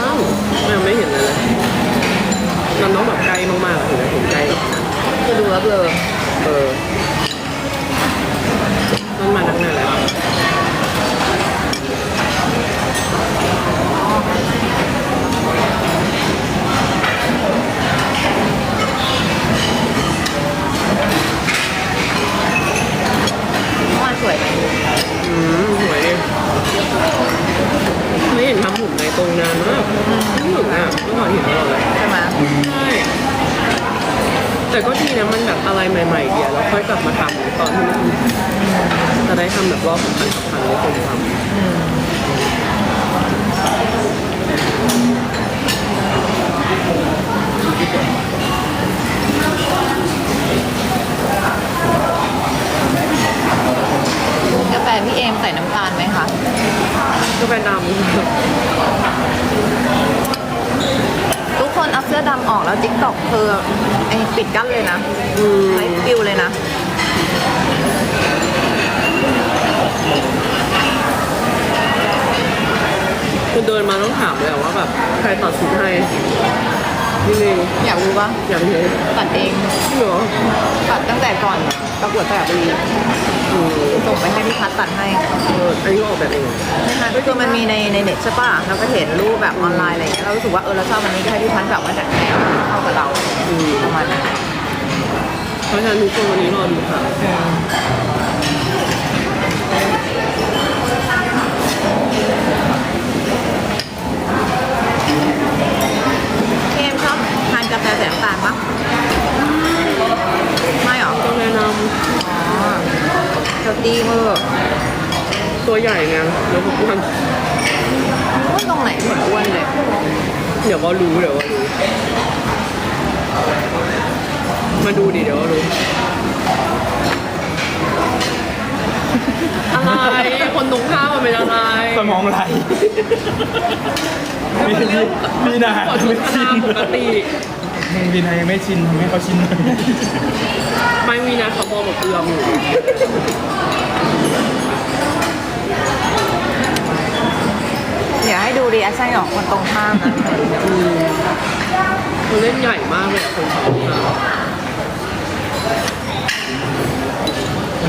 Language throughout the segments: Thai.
อ้าวยังไม่เห็นเลยเลยมันต้องแบบใกล้มากๆถึงจะเห็นใกล้คือดูแล้วเบลอเออมันมาจากไหนแล้วเมื่อวานสวยไหมอืมสวยดิ ไม่เห็นทำผมในตรงนานมากไม่ถึงอะเมื่อก่อนเห็นตลอดเลยใช่ไหมใช่แต่ก็ดีนะมันแบบอะไรใหม่ๆเดียวแล้วค่อยกลับมาทำตอนที่มันจะได้ทำแบบรอบสำคัญสำคัญเลยคนทำ กาแฟพี่เอมใส่น้ำตาลไหมคะ ก็เป็นด ทุกคนเอาเสื้อดำออกแล้วติ๊กต็อก เธอไอปิดกั้นเลยนะำอืมไลฟ์ฟิวเลยนะคือเดินมาต้องถามเลยอะว่าแบบใครตัดชุดให้นี่เองอยากรู้ปะอย่างนี้ตัดเองจริงเหรอตัดตั้งแต่ก่อน ประกวดสระบุรีอืมส่งไปให้พี่พัดตัดให้เอออันนี้ก็ออกแบบเองนะคะก็คือมันมีในในเน็ตใช่ปะเราก็เห็นรูปแบบออนไลน์อะไรอย่างเงี้ยเรารู้สึกว่าเออเราชอบอันนี้ก็ให้พี่พัดแบบมาจัดแนวเข้ากับเราอืมประมาณนั้นเพราะฉะนั้นทุกคนวันนี้รอดูค่ะ พี่เอมชอบทานกาแฟใส่น้ำตาลปะไม่หรอ ต้องแนะน อ๋อเฮลตี้เวอร์ำตัวใหญ่ไงแล้วทุกคน ว่าตรงไหนเหมือนอ้วนเลย เดี๋ยวก็รู้เดี๋ยวก็รู้ มาดูดิเดี๋ยวก็รู้ อะไร คนตรงข้ามมันเป็นอะไร สมองไหลมีมี มีนาขอชุดธนาปกติมีนายังไม่ชินทำให้เขาชินไม่มีนะเขาบอกแบบเอือมอยู่เดี๋ยวให้ดูรีแอคชั่นของคนตรงข้ามนะอืมมันเล่นใหญ่มากเลยอะคนเขาตรงข้าม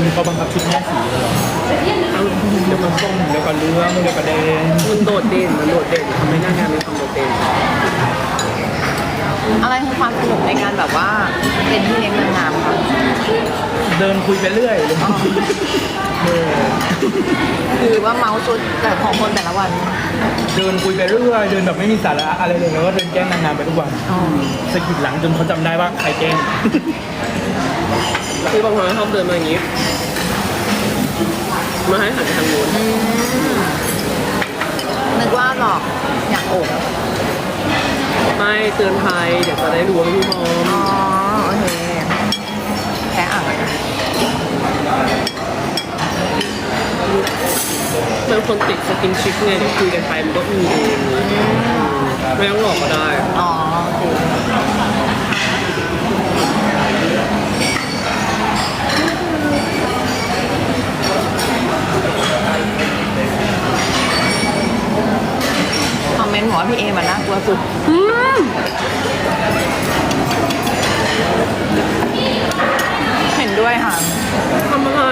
วันนี้เขาบังคับชุดแม่สีเลยเหรอเดี๋ยวก็ส้มเดี๋ยวก็เหลืองเดี๋ยวก็แดงมันโดดเด่นมันโดดเด่นทำให้หน้างานมีความโดดเด่นอะไรคือความสนุกในการแบบว่าเป็นที่เลี้ยงนางงามค่ะเดินคุยไปเรื่อยเลยเออคือว่าเมาส์ชุดแต่ของคนแต่ละวัน เดินคุยไปเรื่อยเดินแบบไม่มีสาระอะไรเลยแล้วก็เดินแกล้งนางงามไปทุกวันสะกิดหลังจนเขาจำได้ว่าใครแกล้ง คือบางคนชอบเดินมาอย่างนี้ มาให้หันไปทางนู้นนึกว่าหรอกอยากโอบไม่เตือนภัยเดี๋ยวจะได้รู้ว่าพี่พร้อมอ๋อโอเคแพ้อ่างอะเป็นคนติดสกินชิปไงเดี๋ยวคุยกันไปมันก็อือเองไม่ต้องหลอกก็ได้ อ๋อโอเคคอมเม นต์บอกว่าพี่เอมันน่ากลัวสุดอืมเห็นด้วยค่ะ ทำอะไร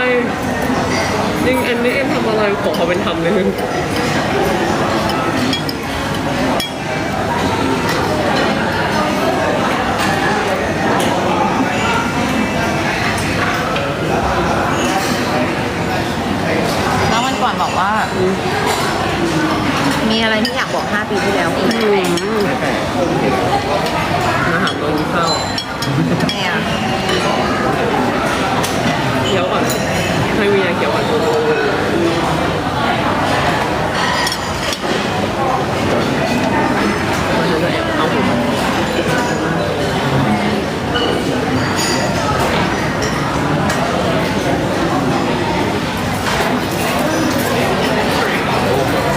จริงอันนี้เอ็มทำอะไรขอเขาเป็นทำเลยแล้ววันก่อนบอกว่า มีอะไรที่อยากบอก 5 ปีที่แล้วคืออะไรมาหาตอนเข้าเนี่ยเคี้ยวก่อนให้วีนาเคี้ยวก่อนมาเดี๋ยวจะแอบเอาผม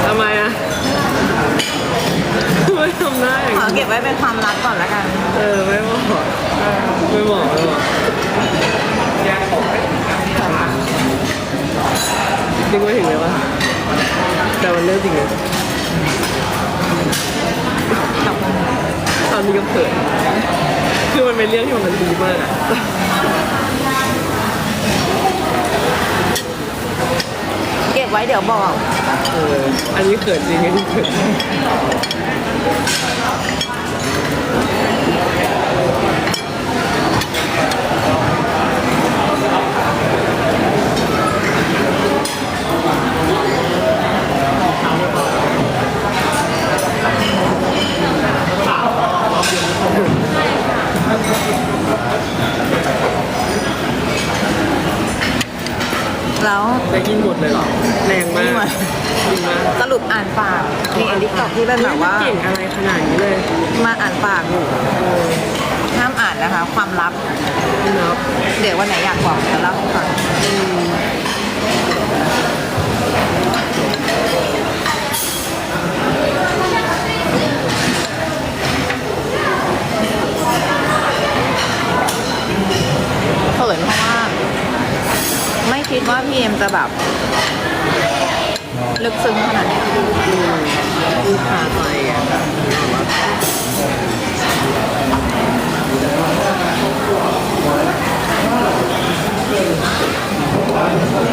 ทำไมอะไม่ทำได้อย่าง ขอ นี้ เก็บไว้เป็นความลับก่อนละกัน เออไม่บอกไม่บอกไม่บอกจริงไม่ถึงเลยวะแต่มันเรื่องจริงเลยอนนี้ก็เขินคือมันเป็นเรื่องที่มันดีมากอะเก็บไว้เดี๋ยวบอก เออ อันนี้เขินจริงอันนี้เขิน แล้วได้กินหมดเลยเหรอแรงมากนี่หมดดีมากสรุปอ่านปากมีดิกตอกที่เป็นแบบว่าเก่งอะไรขนาดนี้เลย มาอ่านปากอยู่ห้ามอ่านนะคะ ความลับเนาะเดี๋ยววันไหนอยากบอกจะเล่าให้ฟังเขินเพราะว่า ไม่คิดว่าพี่เอ็มจะแบบ ลึกซึ้งขนาดนี้ ลูกค้าไปอะ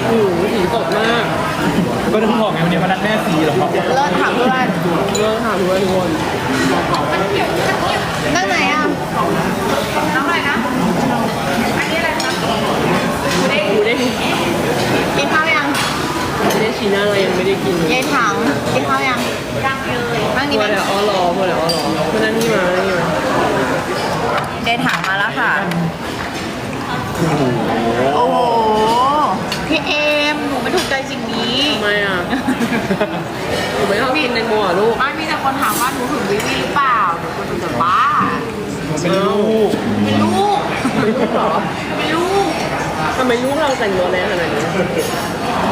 โอ้โหสีสดมาก ก็ต้องบอกไงวันนี้พนักแม่สีเหรอครับ เลิศถามเพื่อน เรื่องค่ะทุกคนทุกคน นั่งไหนอะน้องอะไรนะ อันนี้อะไรคะ ดูได้ กินข้าวยัง ไม่ได้ชี้หน้าเรายังไม่ได้กินเลย ยายถังกินข้าวยังยังเลยนั่ง พ นี่ อ ไหม แล้วอ๋อรอพอแล้วอ๋อรอมานั่งนี่มานั่งนี่มายายถังมาแล้วค่ะ โอ้โห พี่เอม หนูไม่ถูกใจสิ่งนี้ ทำไมอะ หนูไม่ชอบกินแตงโมอะลูกไม่มีแต่คนถามว่าหนูถึงวิวีหรือเปล่าหนูก็ดูแต่บ้าเป็นลูกเป็นลูกเป็นลูกเหรอเป็นลูกทำไมลูกเราแต่งตัวแรงขนาดนี้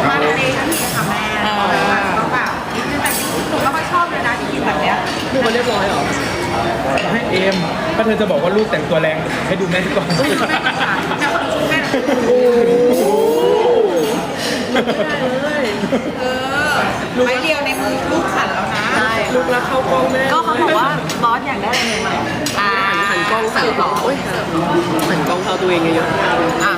มาในนี้ค่ะแม่ก็แบบนิดนึงแต่หนูก็ไม่ชอบเลยนะที่กินแบบเนี้ย ลูกมันเรียบร้อยเหรอ ให้เอมถ้าเธอจะบอกว่าลูกแต่งตัวแรง ให้ดูแม่ก่อนแม่ก็ถามแม่คนชุดแม่โอ้โหไม่ได้เลยเออไม้เดียวในมือลูกสั่นแล้วนะใช่ลูกรักเข้ากล้องแม่ก็เขาบอกว่าบอสอยากได้อะไรใหม่ๆอ่าหันกล้องใส่ต่อโอ้ยหันกล้องเข้าตัวเองเยอะอะ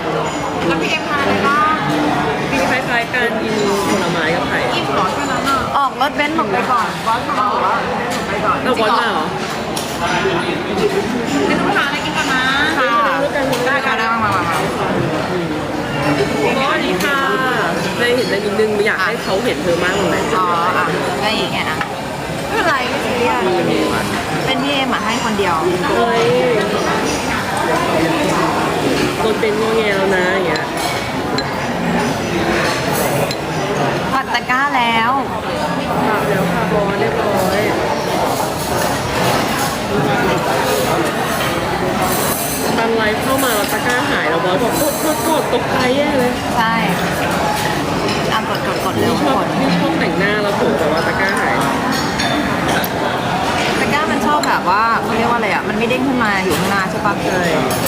แล้วพี่เอ็มทานอะไรบ้างๆมีคล้ายๆการกินผลไม้กับไข่อิ่มเหรอแค่นั้นอะออกรถเบนซ์หมดไปก่อนบอสบอกว่าไปก่อนเราบอลมาเหรอ ไม่ต้องทานอะไรกินก่อนนะค่ะได้ค่ะได้มามามาสวัสดีค่ะในเห็นในนิดนึงอยากให้เขาเห็นเธอมากเลยอ๋ออะได้อีกไงอะไม่เป็นไรไม่ซีเรียสเป็นพี่เอ็มอะให้คนเดียวเฮ้ยโดนเป็นงอแงแล้วนะอย่างเงี้ยปัดตะกร้าแล้วค่ะแล้วค่ะบอลเรียบร้อย ตอนไลฟ์เข้ามาแล้วตะกร้าหายแล้วบอสบอกกดกดกดตกใจแย่เลยใช่อะกดกดกดเร็วชทุอกบคนที่ชอบแต่งหน้าแล้วถูกแต่ว่าตะกร้าหายตะกร้ามันชอบแบบว่าเขาเรียกว่าอะไรอะ มันไม่เด้งขึ้นมาอยู่ข้างหน้าใช่ปะใช่เป็น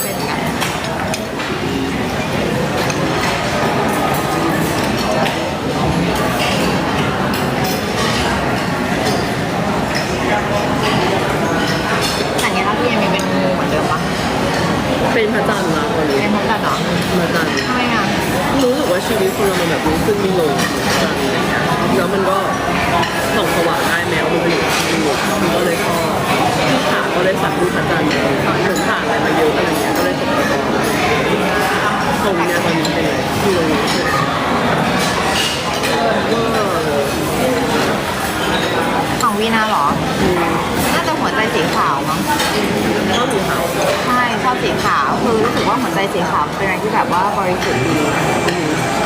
เป็นพระจันทร์ละวันนี้เป็นพบกันเหรอพระจันทร์ทำไมอะรู้สึกว่าชีวิตคนเรามันแบบรู้ขึ้นมีลงพระจันทร์อะไรเงี้ยแล้วมันก็ส่องสว่างได้แม้ว่ามันเป็นอยู่มันก็เลยชอบที่ขาก็ได้สักรูปพระจันทร์เหมือนผ่านอะไรมาเยอะอะไรเงี้ยก็เลยสนใจตรงเนี้ยตอนนี้เป็นไงอยู่ตรงนี้ใช่ไหมก็ของวีนาเหรอน่าจะหั วใจสีขาวมั้งชอบหมูขาวใช่ชอบสีขาวคือรู้สึกว่าหัวใจสีขาวเป็นอะไรที่แบบว่าบริสุทธิ์ดี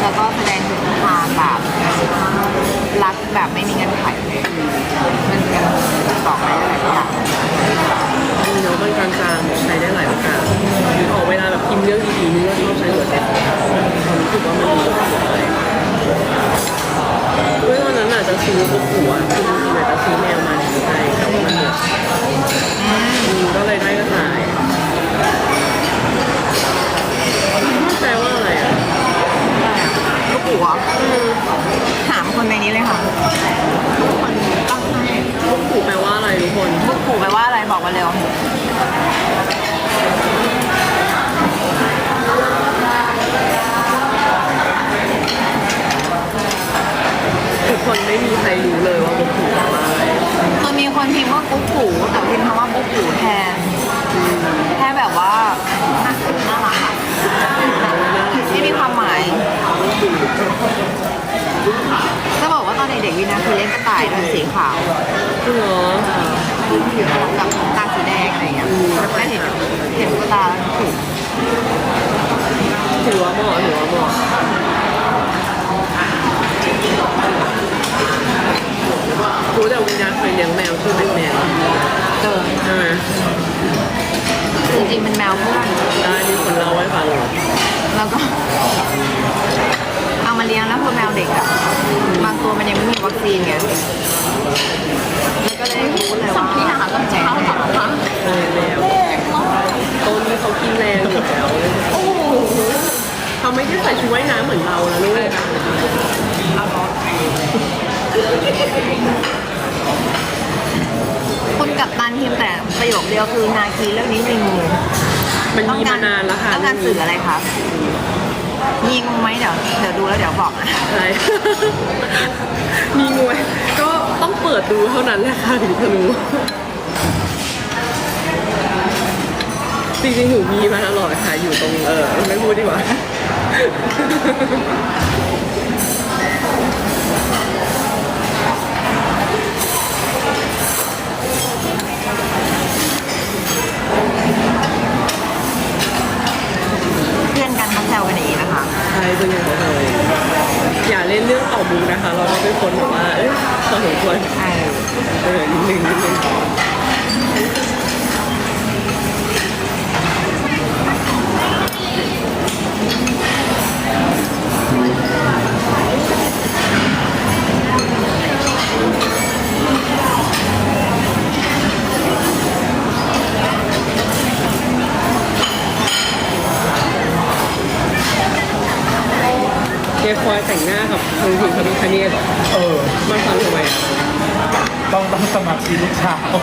แล้วก็แสดงถึงความแบบรักแบบไม่มีเงื่อนไขมันเป็นบอกอะไรหลายอย่างมีเนาะมันกลางๆใช้ได้หลายโอกาสออกเวลาแบบพิมพ์เรื่องดีๆนี่ก็ชอบใช้หัวใจความรู้สึกว่ามันดี กว่าอะไรด้วยตอนนั้นอาจจะซื้อปุ๊บหัวคือจริงๆอาจจะซื้อแมวมาดีใจแต่ว่ามันหมดอืมก็เลยได้กระต่ายแปลว่าอะไรอะลูกหัวถามคนในนี้เลยค่ะทุกคนต้องให้ลูกผูแปลว่าอะไรทุกคน ลูกผูแปลว่าอะไรบอกมาเร็ว คนไม่มีใครรู้เลยว่าบุ๊กถูกมาอะไรคือมีคนพิมพ์ว่ากุ๊กกูแต่พิมพ์คำว่ากุ๊กกูแทนแค่แบบว่าน่ารักอะไม่มีความหมาย จะบอกว่าตอนเด็กๆวินาคือเล่นกระต่ายด้วยสีขาวจริงเหรอกับตาสีแดงอะไรอย่างเงี้ยแม่เห็นเห็นตุ๊กตาแล้วถูกถือว่าเหมาะถือว่าเหมาะ รู้แต่วิญญาณเคยเลี้ยงแมวชื่อเป็นแมวเจอใช่ไหมจริงๆเป็นแมวเพื่อนได้มีคนเล่าให้ฟังแล้วก็เอามาเลี้ยงแล้วคือแมวเด็กอะบางตัวมันยังไม่มีวัคซีนไงแล้วก็เลยรู้เลยว่าพี่หาตอนเช้าหรอคะใช่แมวต้นที่เขากินแรงอยู่แล้วโอ้โหเขาไม่ได้ใส่ชุดว่ายน้ำเหมือนเรานะลูกคุณ กับตันทีมแต่ประโยคเดียวคือนาคีเรื่องนี้มีงูมันมีมานานแล้วค่ะต้องการสื่ออะไรครับมีงูไหมเดี๋ยวเดี๋ยวดูแล้วเดี๋ยวบอกนะใช่มีงูไหมก็ต้องเปิดดูเท่านั้นแหละค่ะถึงจะรู้จริงๆหนูมีมาตลอดค่ะอยู่ตรงเออไม่พูดดีกว่า วกันอย่างนี้นะคะ ใช่เป็นอย่างนั้นเลย อย่าเล่นเรื่องต่อบุกนะคะ เราก็เป็นคนแบบว่าเอ้ยพอสมควรใช่เออนิดนึงนิดนึง เจฟอยแต่งหน้ากับทางถึงพระพิคเนตเหรอเออ มันฟังทำไมอะต้องต้องสมัครชีลูกสาว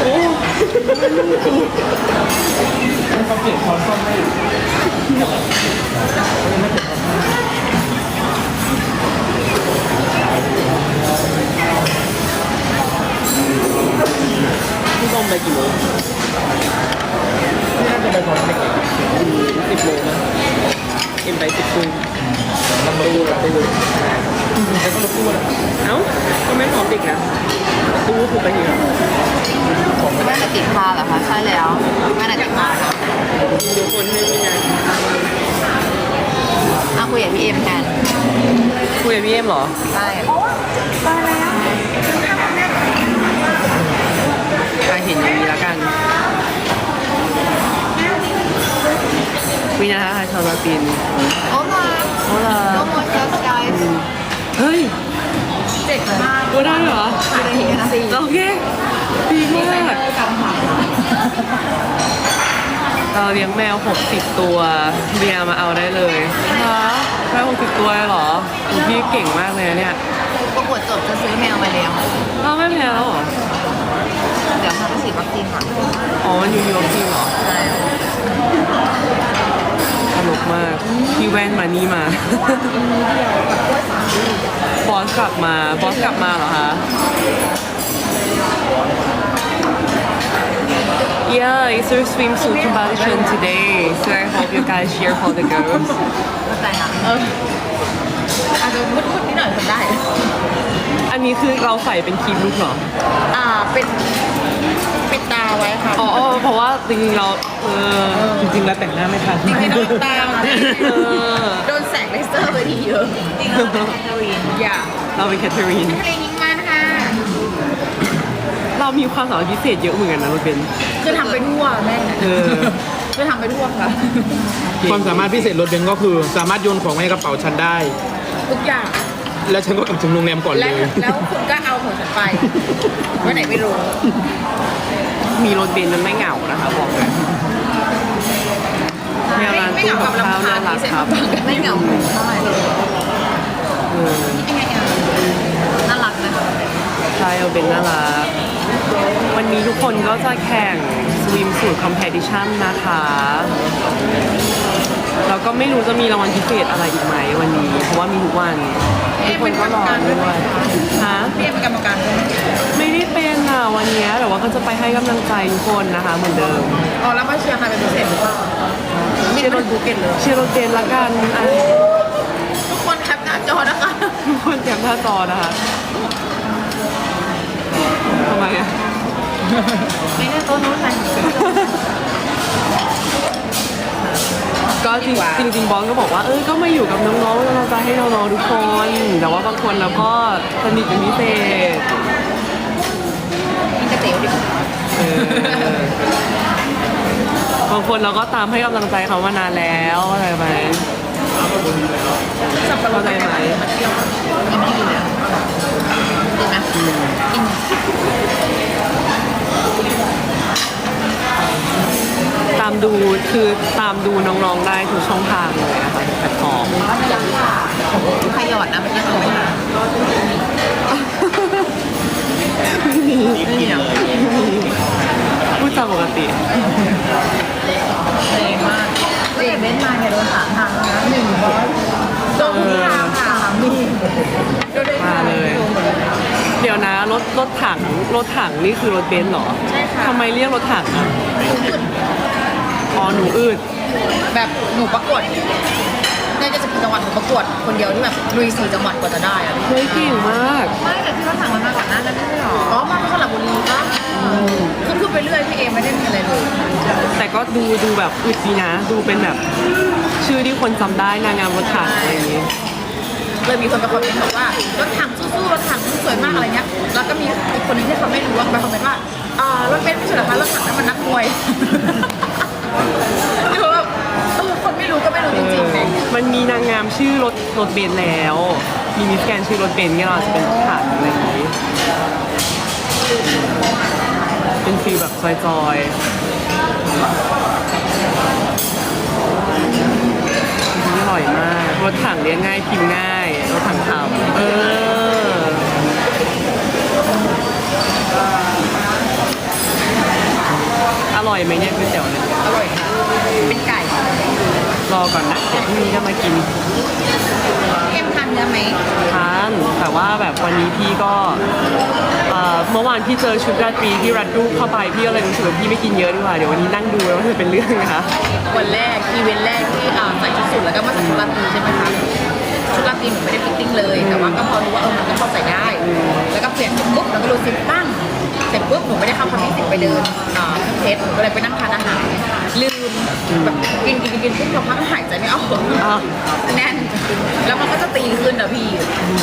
โอ้เขาเปลี่ยนช้อนส้มให้พี่บอมไปกี่โมง เอ็มไปสิบครึ่งลำดูแบบดูแต่ก็รบกวนเอ้าก็ไม่พร้อมเด็กนะดูถูกไปทีละแม่น่ะติดพาเหรอคะใช่แล้วแม่น่ะติดพาค่ะดูคนให้มีงานเอาคุยกับพี่เอ็มแทนคุยกับพี่เอ็มเหรอใช่การเห็นอย่างนี้แล้วกัน วินาทีชาวลาปินโอ้มาโอ้ล่ะโอ้มาเจอสกายเฮ้ยเจ็ดมากตัวได้เหรออะไรอย่างเงี้ยสิโอเคดีมากเราเลี้ยงแมว 60 ตัวเบียร์มาเอาได้เลยฮะแมว60 ตัวเลยเหรอโอ้พี่เก่งมากเลยนะเนี่ยประกวดจบจะซื้อแมวมาเลี้ยงเราไม่แพ้แล้วเหรอ เดี๋ยวพาไปฉีดวัคซีนค่ะ อ๋อ มันอยู่ยูโรจริงเหรอ ใช่ ตลกมากพี่แว่นมานี่มา บอสกลับมาบอสกลับมาเหรอคะ Yeah, it's our swimsuit competition today, so I hope you guys cheer for the girls. เข้าใจค่ะเอออาจจะมุดๆนิดหน่อยทำได้ อันนี้คือเราใส่เป็นครีมลูกเหรอ อ่า เป็นเป็นตาไว้ค่ะอ๋ออ๋อเพราะว่าจริงๆเราเออจริงๆแล้วแต่งหน้าไม่ทันจริงๆโดนตาเออโดนแสงเลเซอร์ไปทีเยอะจริงๆแล้วเป็นแคทเธอรีนอย่าเราเป็นแคทเธอรีนแคทเธอรีนยิงมันค่ะเรามีความสามารถพิเศษเยอะเหมือนกันนะเราเป็นคือทำไปทั่วแม่เออคือทำไปทั่วค่ะความสามารถพิเศษรถเบนซ์ก็คือ สามารถโยนของไว้ในกระเป๋าฉันได้ ทุกอย่าง แล้วฉันก็กลับถึงโรงแรมก่อนเลและย แล้วคุณก็เอาของฉันไปไว้ไหนไม่รู้มีรถเบนซ์มันไม่เหงานะคะบอกเลยแนวร้านตู้กับข้าวน่ารักครับไม่เหงาเท่าไหร่เออยังไงอะน่ารักนะใช่เอาเป็นน่ารัก วันนี้ทุกคนก็จะแข่งสวิมสูตรคอมเพติชันนะคะ แล้วก็ไม่รู้จะมีรางวัลพิเศษอะไรอีกไหมวันนี้ เพราะว่ามีทุกวัน ทุกคนก็รอด้วยฮะพี่เอ็มเป็นกรรมการด้วยไหมไม่ได้เป็นอะวันเนี้ยแต่ว่าก็จะไปให้กำลังใจทุกคนนะคะ เหมือนเดิมอ๋อแล้วมาเชียร์ใครเป็นพิเศษหรือเปล่ามีแต่คนภูเก็ตเลยเชียร์โรเจนละกันอะทุกคนแคปหน้าจอนะคะทุกคนแคปหน้าจอนะคะทำไมอะ ไม่ได้โต๊ะนู้นไหม ก็จริงจริงจริงบอลก็บอกว่าเออก็มาอยู่กับน้องๆแล้วเราจะให้น้องๆทุกคน แต่ว่าบางคนเราก็สนิทเป็นพิเศษกินกระเตี๋ยวดิเออบางคนเราก็ตามให้กำลังใจเขามานานแล้วอะไรไหมสับปะรเข้าดใจไหมมาเที่ยวยังไม่ได้กินเลยอะดีไหมกิน ตามดูคือตามดูน้องๆได้ทุกช่องทางเลยนะคะทุกแพลตฟอร์มใครหยอดนะเมื่อกี้เขาไม่หาพูดจามปกติแรงมากเด็กเบนมาเนี่ยโดนสามทางแล้วนะหนึ่งร้อยสองทางสามมีโดนได้มาเลย เดี๋ยวนะรถรถถังรถถังนี่คือรถเบนซ์เหรอใช่ค่ะทำไมเรียกรถถังอะ อ๋อหนูอืดแบบหนูประกวดในจะเป็นจังหวัดหนูประกวดคนเดียวที่แบบลุยสี่จังหวัดกว่าจะได้อะเฮ้ยเก่งมาก ไม่แต่ที่รถถังมันมาก่อนหน้านั้นไม่ใช่หรออ๋อมาที่สระบุรีปะคือพูดไปเรื่อยพี่เอไม่ได้มีอะไรเลย แต่ก็ดูดูแบบอึดดีนะ ดูเป็นแบบ ชื่อที่คนจำได้นางงามรถถังอะไรอย่างงี้เลยมีคนไปคอมเมนต์บอกว่ารถถังสู้ๆรถถังสวยมากอะไรเงี้ยแล้วก็มีอีกคนหนึงที่เขาไม่รู้ว่าไปคอมเมนต์ว่าอ่ารถเบนซ์ไม่ใช่เหรอคะรถถังนั่นมันนักมวย ที่เขาแบบเออคนไม่รู้ก็ไม่รู้จริงๆไง มันมีนา งงามชื่อรถรถเบนซ์แล้ว มีมิสแกรนด์ชื่อรถเบนซ์เนี่ยเราจะเป็นรถถังอะไรอย่างงี้ เป็นฟีลแบบจอยๆอร่อยมาก รถถังเลี้ยงง่ายพิมพ์ง่าย รถถังทำเอออร่อยไหมเนี่ยก๋วยเตี๋ยวเนี่ยอร่อยค่ะ เป็นไก่ รอก่อนนะเดี๋ยวพรุ่งนี้ก็มากินพี่เอ็มทานเนื้อไหมทานแต่ว่าแบบวันนี้พี่ก็เอ่อเมื่อวานพี่เจอชุดราตรีที่รัดรูปเข้าไปพี่ก็เลยรู้สึกว่าพี่ไม่กินเยอะดีกว่าเดี๋ยววันนี้นั่งดูแล้วมันจะเป็นเรื่องนะคะ วันแรกอีเวนต์แรกที่อ่าใส่ชุดสูทแล้วก็มาใส่ชุดราตรีใช่ไหมคะชุดราตรีหนูไม่ได้ฟิตติ้งเลย แต่ว่าก็พอรู้ว่าเออมันก็พอใส่ได้ แล้วก็เปลี่ยนปุ๊บแล้วก็รู้ซิปตั้งเสร็จ ปุ๊บหนูไม่ได้เข้าคอนเทนต์ไปเดินอ่าที่เพชรหนูก็เลยไปนั่งทานอาหารลืมแบบกินกินกินกินปุ๊บเราพักหายใจไม่ออกแน่น แล้วมันก็จะตีขึ้นอะพี่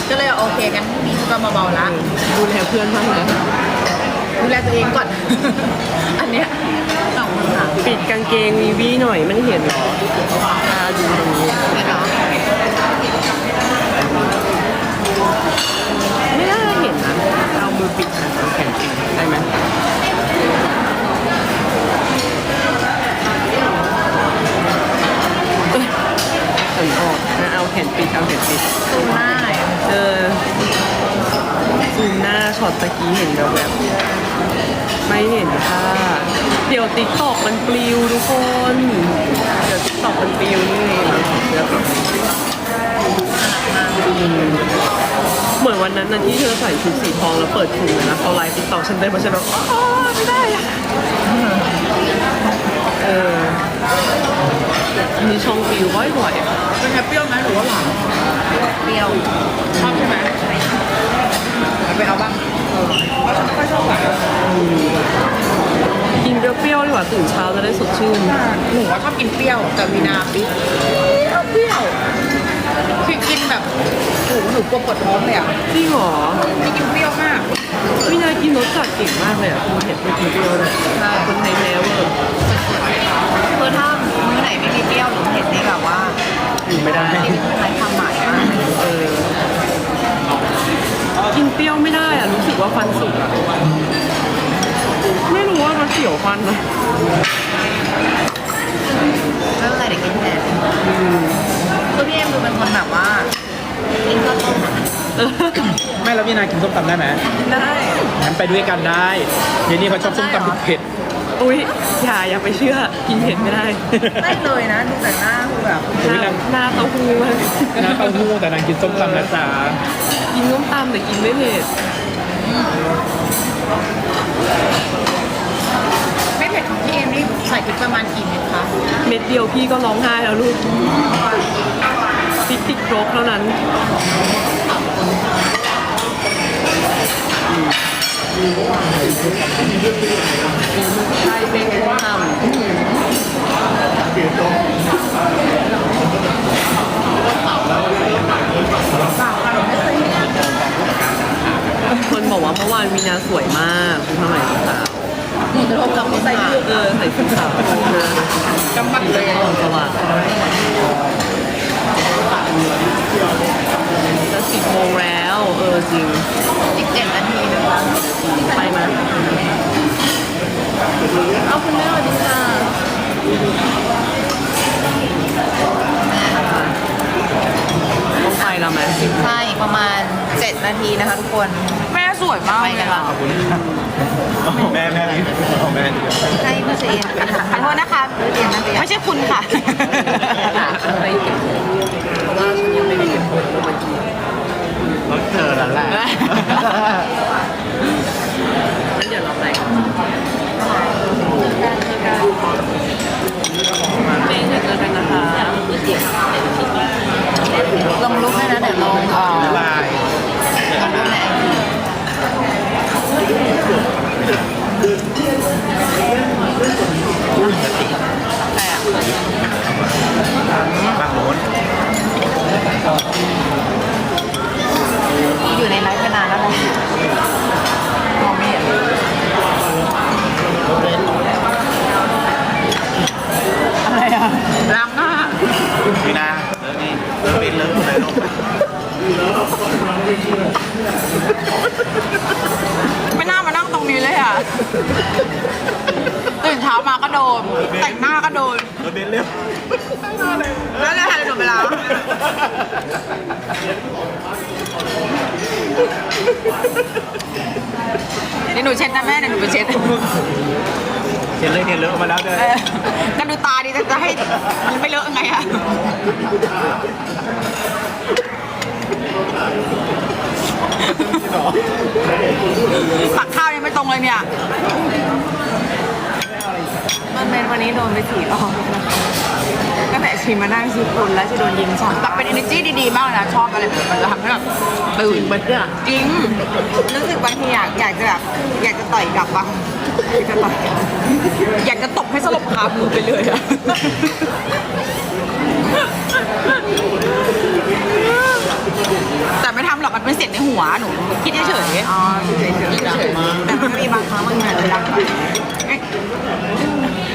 ก็เลยโอเคกันพี่ก็เบาๆละดูแลเพื่อนบ้างนะดูแลตัวเองก่อน อันเนี้ยสองคำถามปิดกางเกงวีวีหน่อยมันเห็นเหรอตาดูตรงนี้ไม่เนาะไม่น่าเห็นนะเอามือปิดแขน ปิดได้ไหมเอ้ยฉันออกนะเอาแขนปิดเอาแขนปิดตูหน้าเออซูมหน้าช็อตตะกี้เห็นแบบแบบไม่เห็นค่ะ เดี๋ยวติ๊กตอกมันปลิวทุกคน เดี๋ยวติ๊กตอกมันปลิวนี่เดี๋ยว เหมือนวันนั้นนะที่เธอใส่ชุดสีทองแล้วเปิดถุงนะเขาไลฟ์ติ๊กตอกฉันได้เพราะฉันแบบอ๋อไม่ได้อะเอออันนี้ช่องปลิวบ่อยๆเป็นไงเปรี้ยวไหมหรือว่าหวานเปรี้ยวชอบใช่ไหมไปเอาบ้างเออไม่ชอบหวานกินเปรี้ยวๆดีกว่าตื่นเช้าจะได้สดชื่นหนูว่าชอบกินเปรี้ยวแต่วีนาเปรี้ยวเปรี้ยว คือกินแบบโอ้โหหนูกลัวปวดท้องเลยอะจริงเหรอไม่กินเปรี้ยวมากพี่นายกินรสจัดเก่งมากเลยอะคุณเห็นไม่กินเปรี้ยวเลยใช่คนไทยแม้เวอร์คื ด้ไหมได้งั้นไปด้วยกันได้เดี๋ยวนี้เขาชอบส้มตำเผ็ดอุ้ยอย่าอย่าไปเชื่อกินเผ็ดไม่ได้ไม่เลยนะดูแต่หน้าคือแบบหน้าหน้าเต้าหู้มากน้ำเต้าหู้แต่นางกินส้มตำนะจ๊ะกินน้ำตำแต่กินไม่เผ็ดไม่เผ็ดของพี่เอ็มนี่ใส่พริกประมาณกี่เม็ดคะเม็ดเดียวพี่ก็ร้องไห้แล้วลูกพริกติดครกเท่านั้น ใช่เป็นทำคนบอกว่าเมื่อวานมีนาสวยมากคุณทำไมขาวหนูจะลงกับใส่เออใส่ชุดขาวนะกำมัดเลยตอนสว่าง จะสิบโมงแล้ว เออจริงอีกเจ็ดนาทีนะคะไปไหมเอาคุณแม่สวัสดีค่ะต้องไปแล้วไหมใช่ประมาณเจ็ดนาทีนะคะทุกคน แม่สวยมากไปกันละแม่แม่แม่ให้พี่เจนขอโทษนะคะพี่เจนนะไม่ใช่คุณค่ะ ไปเก็บของเพราะว่าฉันยังไม่ได้เก็บของเมื่อกี้รถเจอแล้วแหละงั้นเดี๋ยวเราไปเมย์เจอกันนะคะลงรูปให้นะเดี๋ยวลงเอ่อลา อยู่ในไลฟ์มานานแล้วนะมองไม่เห็นอะไรอะล้างหน้าพี่นาเลิกนี่เลิกบินเลิกอะไรลงไม่น่ามานั่งตรงนี้เลยอะ ตื่นเช้ามาก็โดน แต่งหน้าก็โดน เลิกบินเร็ว แล้วเลยถ่ายหนูไปแล้วเดี๋ยวหนูเช็ดนะแม่เดี๋ยวหนูไปเช็ดเห็นเลยเห็นเลิกมาแล้วด้วยเออจะดูตาดิจะจะให้มันไม่เลอะยังไงอะตักข้าวยังไม่ตรงเลยเนี่ย มันเป็นวันนี้โดนไปสี่รอบ ตั้งแต่ชีมานั่งชีคุณแล้วชีโดนยิงฉ่ำแบบเป็น energy ดีๆมากเลยนะชอบอะไรแบบมันจะทำให้แบบตื่นมันเนี่ยจริงรู้สึกบางทีอยากอยากจะแบบอยากจะต่อยกลับบ้างอยากจะต่อยอยากจะตบให้สลบคามือไปเลยอะแต่ไม่ทำหรอกมันเป็นเสียงในหัวหนูคิดเฉยๆอ๋อเฉยๆเฉยๆแต่มันก็มีบางครั้งมันอาจจะดังไป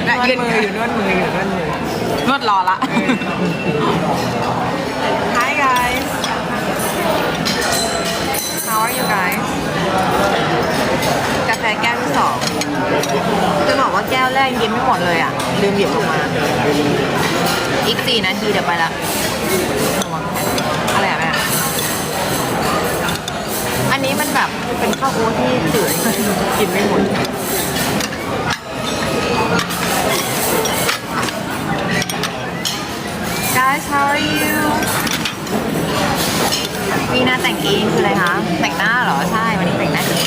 และยืนมืออยู่นวดมืออยู่นวดมือ นวดรอละ Hi guys How are you guys กาแฟแก้วที่สองจะบอกว่าแก้วแรกกินไม่หมดเลยอะ ลืมหยิบออกมา อีกสี่นาทีเดี๋ยวไปละอะไรอะแม่อันนี้มันแบบเป็นข้าวโอ๊ตที่จืดกินไม่หมด are you วีนาแต่งเองคืออะไรคะ แต่งหน้าเหรอ ใช่ วันนี้แต่งหน้าเอง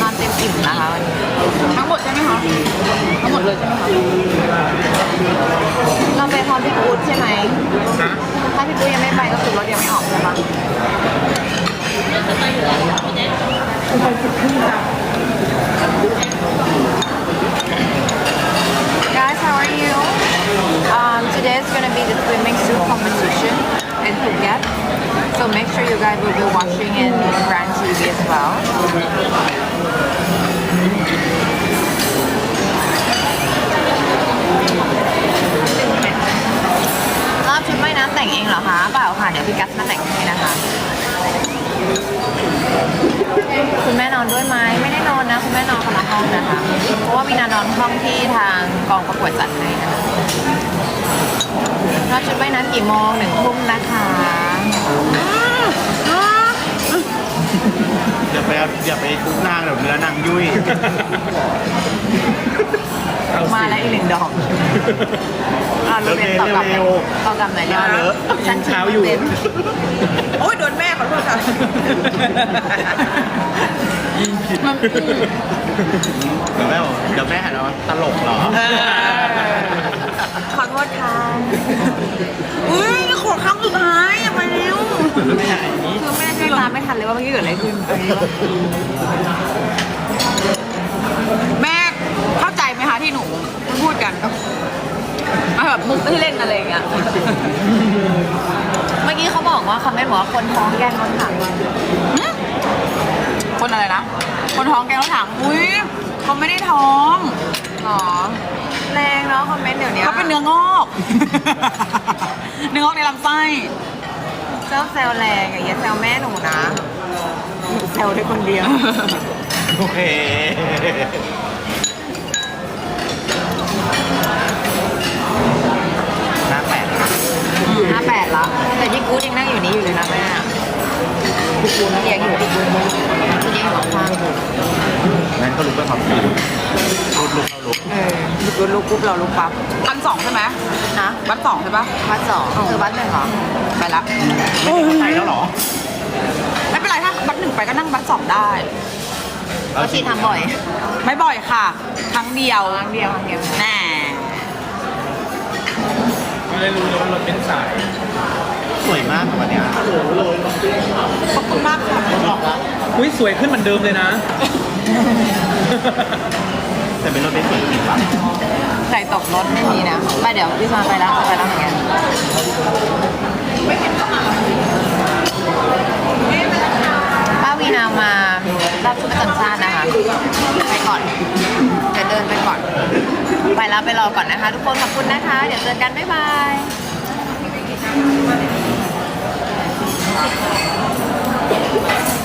นอนเต็มอิ่มนะคะวันนี้ทั้งหมดใช่ไหมคะ ทั้งหมดเลยใช่ไหมคะ เราไปพร้อมพี่กู๊ดใช่ไหม ถ้าพี่กู๊ดยังไม่ไปก็คือรถยังไม่ออกใช่ปะ Guys, how are you? Um, today is gonna be the swimming suit competition in Phuket. So make sure you guys will be watching in Grand TV as well. รอบชุดว่ายน้ำแต่งเองเหรอคะเปล่าค่ะ เดี๋ยวพี่กัสมาแต่งให้นะคะ คุณแม่นอนด้วยไหมไม่ได้นอนนะ คุณแม่นอนคนละห้องนะคะ เพราะ ว่ามีนานอนห้องที่ทางกองประกวดจัดให้นะคะรอบชุดว่ายน้ำกี่โมงหนึ่งทุ่มนะคะจะไปแล้วอย่าไปทุกนางเดี๋ยวเนื้อนางยุ่ย เอาสิ มาแล้วอีกหนึ่งดอกอะรู้เป็นตอบกลับไหมเร็วตอบกลับไหนอยมาเลอะฉันเช้าอยู่เป็นโอ้ยโดนแม่ขอโทษค่ะยิ่งผิดมัน เดี๋ยวแม่บอกเดี๋ยวแม่หันมาว่าตลกเหรอขอโทษค่ะอุ้ยขอคำสุดท้ายอย่าไปเร็วไม่ไหนคือแม่ช่วยตามไม่ทันเลยว่าเมื่อกี้เกิดอะไรขึ้น แม่เข้าใจไหมคะที่หนูพูดกันอะแบบมุกที่เล่นอะไรอย่างเงี้ย เมื่อกี้เขาบอกว่าคอมเมนต์บอกว่าคนท้องแกล้งรถถังหึคนอะไรนะ คนท้องแกล้งรถถังอุ้ยเขาไม่ได้ท้องหรอแรงเนาะคอมเมนต์เดี๋ยวนี้เขาเป็นเนื้องอก เนื้องอกในลำไส้เจ้าแซวแรงอย่าแซวแม่หนูนะแซวได้คนเดียวโอเคหน้าแปดนะห้าแปดละแต่พี่กู๊ดยังนั่งอยู่นี้อยู่เลยนะแม่ พี่กู๊ดยังอยู่พี่กู๊ดพี่ยังอยู่ข้างงั้นก็ลุกไปพร้อมกันลุกลุกเอาลุกเออลุกลุกปุ๊บเราลุกปั๊บพันสองใช่ไหมนะวัดสองใช่ปะวัดสองคือวัดหนึ่งเหรอ ไปละไม่ได้ไปแล้วเหรอ ไม่เป็นไรถ้าวัดหนึ่งไปก็นั่งวัดสองได้ก็ชีทำบ่อย ไม่บ่อยค่ะ ครั้งเดียว ครั้งเดียวครั้งเดียวแน่ไม่ได้รู้เลยว่ารถเป็นสาย สวยมากค่ะวันเนี้ยขอบคุณมากค่ะอุ้ยสวยขึ้นเหมือนเดิมเลยนะ แต่เป็นรถเป็นสวยจริงปะใส่ตกรถไม่มีนะไปเดี๋ยวพี่ซานไปแล้วไปแล้วเหมือนกันป้าวีนามารับชุดประจำชาตินะคะ ไปก่อนจะเดินไปก่อน ไปแล้วไปรอก่อนนะคะ ทุกคนขอบคุณนะคะ เดี๋ยวเจอกันบ๊ายบาย Thank you.